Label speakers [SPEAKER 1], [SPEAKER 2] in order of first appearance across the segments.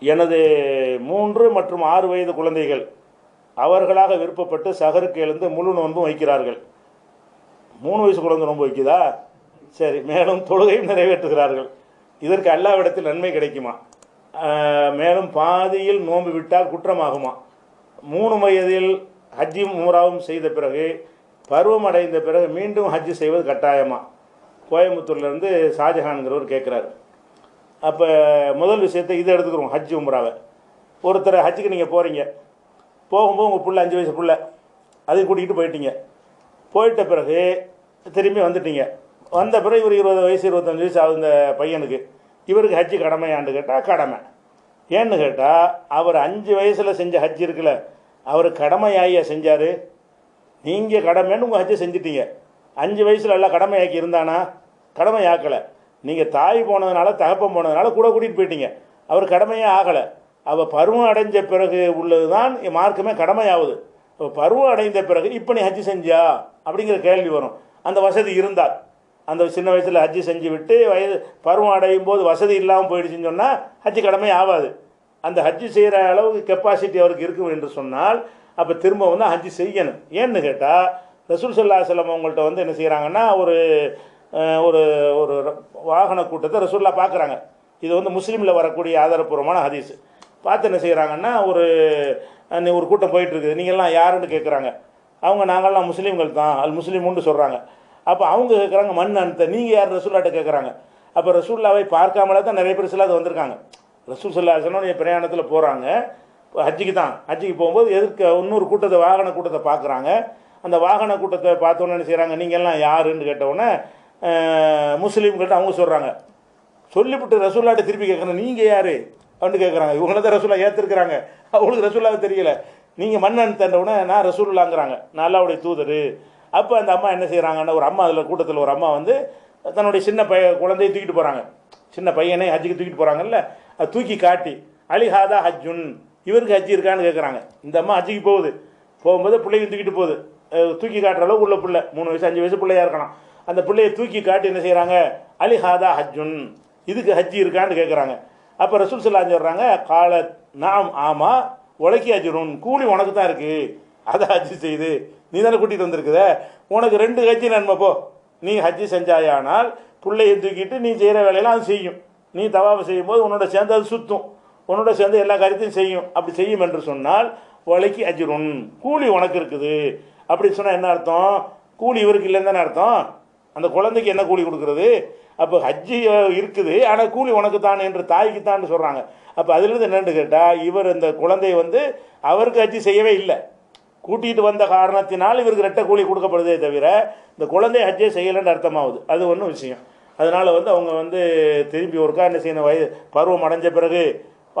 [SPEAKER 1] எனது மூன்று மற்றும் ஆறு வயது குழந்தைகள் அவர்களாக விருப்பப்பட்டு சகருக்கு எழுந்து முழு நோன்பும் வைக்கிறார்கள். மூணு வயசு குழந்தை நோன்பு வைக்குதா? சரி மேலும் தொழுகையும் நிறைவேற்றுகிறார்கள். இதற்கு அல்லாவிடத்தில் நன்மை கிடைக்குமா? மேலும் பாதியில் நோன்பு விட்டால் குற்றமாகுமா? மூணு வயதில் ஹஜ்ஜும் மூராவும் செய்த பிறகு பருவம் அடைந்த பிறகு மீண்டும் ஹஜ்ஜு செய்வது கட்டாயமா? கோயம்புத்தூர்லேருந்து ஷாஜஹான்கிறவர் கேட்குறாரு. அப்போ முதல் விஷயத்தை இதை எடுத்துக்கிறோம் ஹஜ் உம்ராவை. ஒருத்தர் ஹஜ்ஜுக்கு நீங்கள் போகிறீங்க போகும்போது உங்கள் பிள்ளை அஞ்சு வயசு பிள்ளை அதையும் கூட்டிகிட்டு போயிட்டீங்க. போயிட்ட பிறகு திரும்பி வந்துட்டீங்க. வந்த பிறகு இவர் இருபது வயசு இருபத்தஞ்சு வயசு ஆகுது இந்த பையனுக்கு. இவருக்கு ஹஜ்ஜு கடமையான்னு கேட்டால் கடமை. ஏன்னு கேட்டால் அவர் அஞ்சு வயசில் செஞ்ச ஹஜ் இருக்குல்ல அவர் கடமையாகியா செஞ்சார். நீங்கள் கடமைன்னு உங்கள் ஹஜ்ஜை செஞ்சிட்டீங்க. அஞ்சு வயசில் எல்லாம் கடமையாக்கி இருந்தானா? கடமையாக்கலை. நீங்கள் தாய் போனதுனால தகப்பம் போனதுனால கூட கூட்டிகிட்டு போயிட்டீங்க. அவர் கடமையே ஆகலை. அவள் பருவம் அடைஞ்ச பிறகு உள்ளது தான் மார்க்குமே கடமையாகுது. இப்போ பருவம் அடைந்த பிறகு இப்போ நீ ஹஜ்ஜி செஞ்சியா? அப்படிங்கிற கேள்வி வரும். அந்த வசதி இருந்தால். அந்த சின்ன வயசில் ஹஜ்ஜி செஞ்சு விட்டு வயது பருவம் அடையும் போது வசதி இல்லாமல் போயிடுச்சுன்னு சொன்னால் ஹஜ்ஜி கடமை ஆகாது. அந்த ஹஜ்ஜி செய்கிற அளவுக்கு கெப்பாசிட்டி அவருக்கு இருக்கும் என்று சொன்னால் அப்போ திரும்ப வந்து ஹஜ்ஜி செய்யணும். ஏன்னு கேட்டால் ரசூல் சல்லா செல்லம் அவங்கள்ட்ட வந்து என்ன செய்கிறாங்கன்னா ஒரு ஒரு ஒரு வாகன கூட்டத்தை ரசூல்லா பார்க்குறாங்க. இது வந்து முஸ்லீமில் வரக்கூடிய ஆதாரப்பூர்வமான ஹதீஸ். பார்த்து என்ன செய்கிறாங்கன்னா ஒரு நீ ஒரு கூட்டம் போயிட்டுருக்குது. நீங்கள்லாம் யாருன்னு கேட்குறாங்க. அவங்க நாங்கள்லாம் முஸ்லீம்கள் தான் அல் முஸ்லீமுன்னு சொல்கிறாங்க அப்போ அவங்க கேட்குறாங்க மண் அனுத்த நீங்கள் யார்? ரசூல்லாட்ட கேட்குறாங்க. அப்போ ரசூல்லாவை பார்க்காமலே தான் நிறைய பேர் சிலாது வந்திருக்காங்க. ரசூல் சல்லா பிரயாணத்தில் போகிறாங்க ஹஜ்ஜிக்கு தான். ஹஜ்ஜிக்கு போகும்போது எதிர்க்க இன்னொரு கூட்டத்தை வாகன கூட்டத்தை பார்க்குறாங்க. அந்த வாகன கூட்டத்தை பார்த்தோன்னே என்ன செய்கிறாங்க நீங்கள்லாம் யாருன்னு கேட்டவுடனே முஸ்லீம்கள்ட்ட அவங்க சொல்கிறாங்க சொல்லிவிட்டு ரசூல்லாட்ட திருப்பி கேட்குறேன் நீங்கள் யார்? அப்படின்னு கேட்குறாங்க. இவங்கள தான் ரசூல்லா ஏற்றுருக்குறாங்க அவங்களுக்கு ரசூல்லாவை தெரியல. நீங்கள் மன்னன் தண்டவுடனே நான் ரசூல்லாங்கிறாங்க நான் அல்லாவுடைய தூதர். அப்போ அந்த அம்மா என்ன செய்கிறாங்கன்னா ஒரு அம்மா அதில் கூட்டத்தில் ஒரு அம்மா வந்து தன்னுடைய சின்ன பைய குழந்தையை தூக்கிட்டு போகிறாங்க சின்ன பையனை ஹஜ்ஜுக்கு தூக்கிட்டு போகிறாங்கல்ல அது தூக்கி காட்டி அலிஹாதா ஹஜ்ஜுன் இவருக்கு ஹஜ்ஜி இருக்கான்னு கேட்குறாங்க. இந்த அம்மா ஹஜ்ஜிக்கு போகுது. போகும்போது பிள்ளைங்க தூக்கிட்டு போகுது. தூக்கி காட்டுற அளவுக்கு உள்ள பிள்ளை. மூணு வயசு அஞ்சு வயசு பிள்ளையா இருக்கலாம். அந்த பிள்ளையை தூக்கி காட்டி என்ன செய்கிறாங்க அலிஹாதா ஹஜ்ஜுன். இதுக்கு ஹஜ்ஜி இருக்கான்னு கேட்குறாங்க அப்போ ரசூல் சொல்லா சொல்கிறாங்க கால நாம் ஆமா உலக்கி அஜிரும் கூலி உனக்கு தான் இருக்குது அதை ஹஜ்ஜி செய்து நீ தானே கூட்டிகிட்டு வந்திருக்குத உனக்கு ரெண்டு ஹஜ்ஜி நன்மை போ. நீ ஹஜ்ஜி செஞ்சாயானால் பிள்ளையை தூக்கிட்டு நீ செய்கிற வேலையெல்லாம் அது செய்யும். நீ தவாவை செய்யும்போது உன்னோட சேர்ந்து அது சுற்றும் உன்னோட சேர்ந்து எல்லா காரியத்தையும் செய்யும். அப்படி செய்யும் என்று சொன்னால் உலக்கி அஜுருன். கூலி உனக்கு இருக்குது. அப்படி சொன்னால் என்ன அர்த்தம்? கூலி இவருக்கு இல்லைன்னு தானே அர்த்தம்? அந்த குழந்தைக்கு என்ன கூலி கொடுக்குறது? அப்போ ஹஜ்ஜி இருக்குது. ஆனால் கூலி உனக்கு தான் என்று தாய்க்கு தான் சொல்கிறாங்க அப்போ அதுலேருந்து என்னென்னு கேட்டால் இவர் இந்த குழந்தைய வந்து அவருக்கு ஹஜ்ஜி செய்யவே இல்லை. கூட்டிகிட்டு வந்த காரணத்தினால் இவருக்கு ரெட்டை கூலி கொடுக்கப்படுதே தவிர இந்த குழந்தை ஹஜ்ஜே செய்யலைன்னு அர்த்தமாகுது. அது ஒன்றும் விஷயம். அதனால் வந்து அவங்க வந்து திரும்பி ஒருக்கா என்ன செய்யணும்? வயது பருவம் அடைஞ்ச பிறகு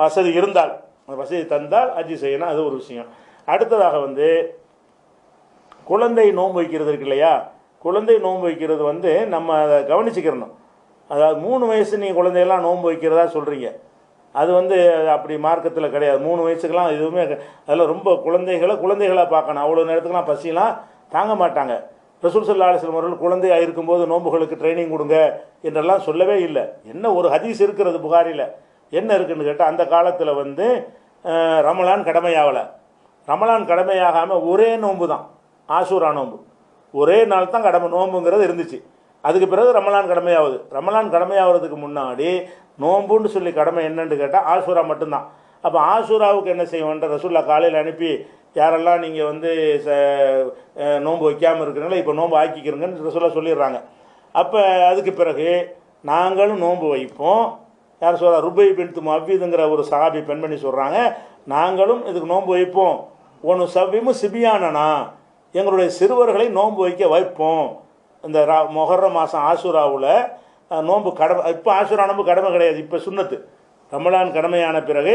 [SPEAKER 1] வசதி இருந்தால் அந்த வசதி தந்தால் ஹஜ்ஜி செய்யணும். அது ஒரு விஷயம். அடுத்ததாக வந்து குழந்தை நோன்பு வைக்கிறது இருக்கு இல்லையா? குழந்தை நோன்பு வைக்கிறது வந்து நம்ம அதை கவனிச்சுக்கிறணும். அதாவது மூணு வயசு நீங்கள் குழந்தையெல்லாம் நோன்பு வைக்கிறதா சொல்கிறீங்க அது வந்து அப்படி மார்க்கத்தில் கிடையாது. மூணு வயசுக்கெல்லாம் எதுவுமே அதெல்லாம் ரொம்ப குழந்தைகளை குழந்தைகளாக பார்க்கணும். அவ்வளோ நேரத்துக்குலாம் பசியெல்லாம் தாங்க மாட்டாங்க. ரசூல் சல்லா அலிஸ்லம் அவர்கள் குழந்தையாக இருக்கும்போது நோன்புகளுக்கு ட்ரைனிங் கொடுங்க என்றெல்லாம் சொல்லவே இல்லை. என்ன ஒரு ஹதீஸ் இருக்கிறது புகாரில்? என்ன இருக்குன்னு கேட்டால் அந்த காலத்தில் வந்து ரமலான் கடமையாகலை. ரமலான் கடமையாகாமல் ஒரே நோன்பு தான் ஆசூரா நோன்பு. ஒரே நாள் தான் கடமை நோம்புங்கிறது இருந்துச்சு. அதுக்கு பிறகு ரமலான் கடமையாகுது ரமலான் கடமையாகிறதுக்கு முன்னாடி நோன்புன்னு சொல்லி கடமை என்னன்னு கேட்டால் ஆசூரா மட்டும்தான். அப்போ ஆசூராவுக்கு என்ன செய்வோன்ற ரசூல்லா காலையில் அனுப்பி யாரெல்லாம் நீங்கள் வந்து ச நோம்பு நோன்பு வைக்காமல் இருக்கிறீங்களோ இப்போ நோன்பு ஆக்கிக்கிறீங்கன்னு ரசூல்லா சொல்லிடுறாங்க. அப்போ அதுக்கு பிறகு நாங்களும் நோன்பு வைப்போம். யார் சொல்கிறா ருபை பின்த்து மவ்விதுங்கிற ஒரு சஹாபி பெண்மணி சொல்கிறாங்க நாங்களும் இதுக்கு நோன்பு வைப்போம். ஒன்று சவ்வியமும் சிபியானனா? எங்களுடைய சிறுவர்களை நோன்பு வைக்க வைப்போம். இந்த ரா மொஹர்ர மாதம் ஆசூராவில் நோன்பு கடமை இப்போ ஆசூரா நோன்பு கடமை கிடையாது இப்போ சுன்னத்து ரமலான் கடமையான பிறகு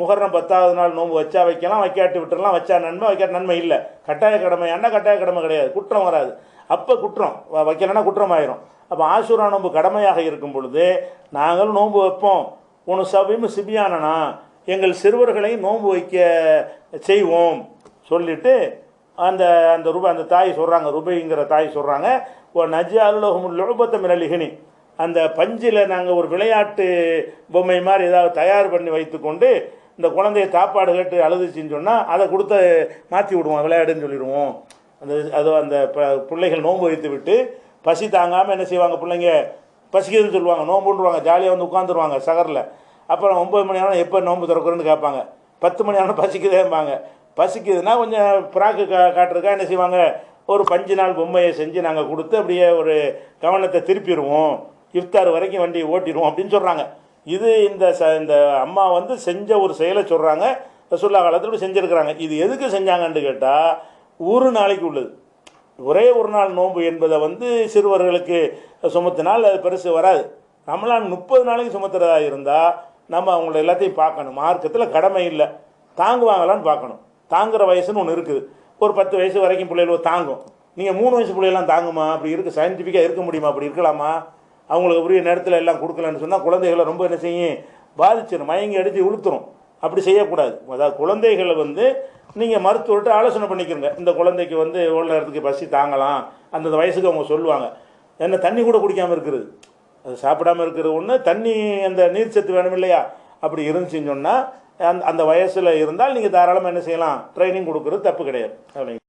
[SPEAKER 1] முகர்ணம் பத்தாவது நாள் நோன்பு வச்சா வைக்கலாம் வைக்காட்டி விட்டுறலாம் வச்சா நன்மை வைக்காட்ட நன்மை இல்லை. கட்டாய கடமையானா கட்டாய கடமை கிடையாது குற்றம் வராது. அப்போ குற்றம் வைக்கலன்னா வைக்கலைன்னா குற்றம் ஆயிரும். அப்போ ஆசூரா நோன்பு கடமையாக இருக்கும் பொழுது நாங்கள் நோன்பு வைப்போம். உனு சபையும் சிபியானனா எங்கள் சிறுவர்களையும் நோன்பு வைக்க செய்வோம். சொல்லிவிட்டு அந்த அந்த ரூபாய் அந்த தாய் சொல்கிறாங்க ரூபைங்கிற தாய் சொல்கிறாங்க ஓ நஜி அலுலகம் லோபத்த மினலிகினி அந்த பஞ்சில் நாங்கள் ஒரு விளையாட்டு பொம்மை மாதிரி ஏதாவது தயார் பண்ணி வைத்துக்கொண்டு இந்த குழந்தைய சாப்பாடு கேட்டு அழுதுச்சின்னு சொன்னால் அதை கொடுத்து மாற்றி விடுவோம் விளையாடுன்னு சொல்லிடுவோம். அந்த அது அந்த ப- பிள்ளைகள் நோன்பு வைத்து விட்டு பசி தாங்காமல் என்ன செய்வாங்க பிள்ளைங்க? பசிக்குதுன்னு சொல்லுவாங்க நோம்புன்றுவாங்க ஜாலியாக வந்து உட்காந்துருவாங்க சகரில். அப்புறம் ஒம்பது மணி ஆனால் எப்போ நோன்பு திறக்குறேன்னு? கேட்பாங்க. பத்து மணி ஆனால் பசிக்குதேம்பாங்க. பசிக்குதுன்னா கொஞ்சம் பிராக்கு கா காட்டுறதுக்காக என்ன செய்வாங்க? ஒரு பஞ்சு நாள் பொம்மையை செஞ்சு நாங்கள் கொடுத்து அப்படியே ஒரு கவனத்தை திருப்பிடுவோம். இஃப்தார் வரைக்கும் வண்டியை ஓட்டிடுவோம் அப்படின்னு சொல்கிறாங்க இது இந்த ச இந்த அம்மா வந்து செஞ்ச ஒரு செயலை சொல்கிறாங்க ரசுல்லா காலத்தில் செஞ்சுருக்கிறாங்க. இது எதுக்கு செஞ்சாங்கன்னு கேட்டால் ஒரு நாளைக்கு உள்ளது. ஒரே ஒரு நாள் நோன்பு என்பதை வந்து சிறுவர்களுக்கு சுமத்தினால் அது பெருசு வராது. நம்மளால் முப்பது நாளைக்கு சுமத்துறதா இருந்தால் நம்ம அவங்கள எல்லாத்தையும் பார்க்கணும். மார்க்கத்தில் கடமை இல்லை. தாங்குவாங்களான்னு பார்க்கணும். தாங்குற வயசுன்னு ஒன்று இருக்குது. ஒரு பத்து வயசு வரைக்கும் பிள்ளைகள் தாங்கும். நீங்கள் மூணு வயசு பிள்ளைகள்லாம் தாங்குமா? அப்படி இருக்கு. சயின்டிஃபிக்காக இருக்க முடியுமா? அப்படி இருக்கலாமா? அவங்களுக்கு உரிய நேரத்தில் எல்லாம் கொடுக்கலன்னு சொன்னால் குழந்தைகளை ரொம்ப என்ன செய்யும்? பாதிச்சிடும் மயங்கி அடித்து உளுத்துரும் அப்படி செய்யக்கூடாது. அதாவது குழந்தைகளை வந்து நீங்கள் மருத்துவர்கிட்ட ஆலோசனை பண்ணிக்கிறங்க. இந்த குழந்தைக்கு வந்து எவ்வளோ நேரத்துக்கு பசி தாங்கலாம்? அந்தந்த வயசுக்கு அவங்க சொல்லுவாங்க. என்ன தண்ணி கூட குடிக்காமல் இருக்கிறது. அது சாப்பிடாம இருக்கிறது ஒன்று தண்ணி அந்த நீர் சத்து வேணும் இல்லையா? அப்படி இருந்துச்சுன்னு சொன்னால் அந்த அந்த வயசில் இருந்தால் நீங்கள் தாராளமாக என்ன செய்யலாம்? ட்ரைனிங் கொடுக்குறது தப்பு கிடையாது. அவ்வளோ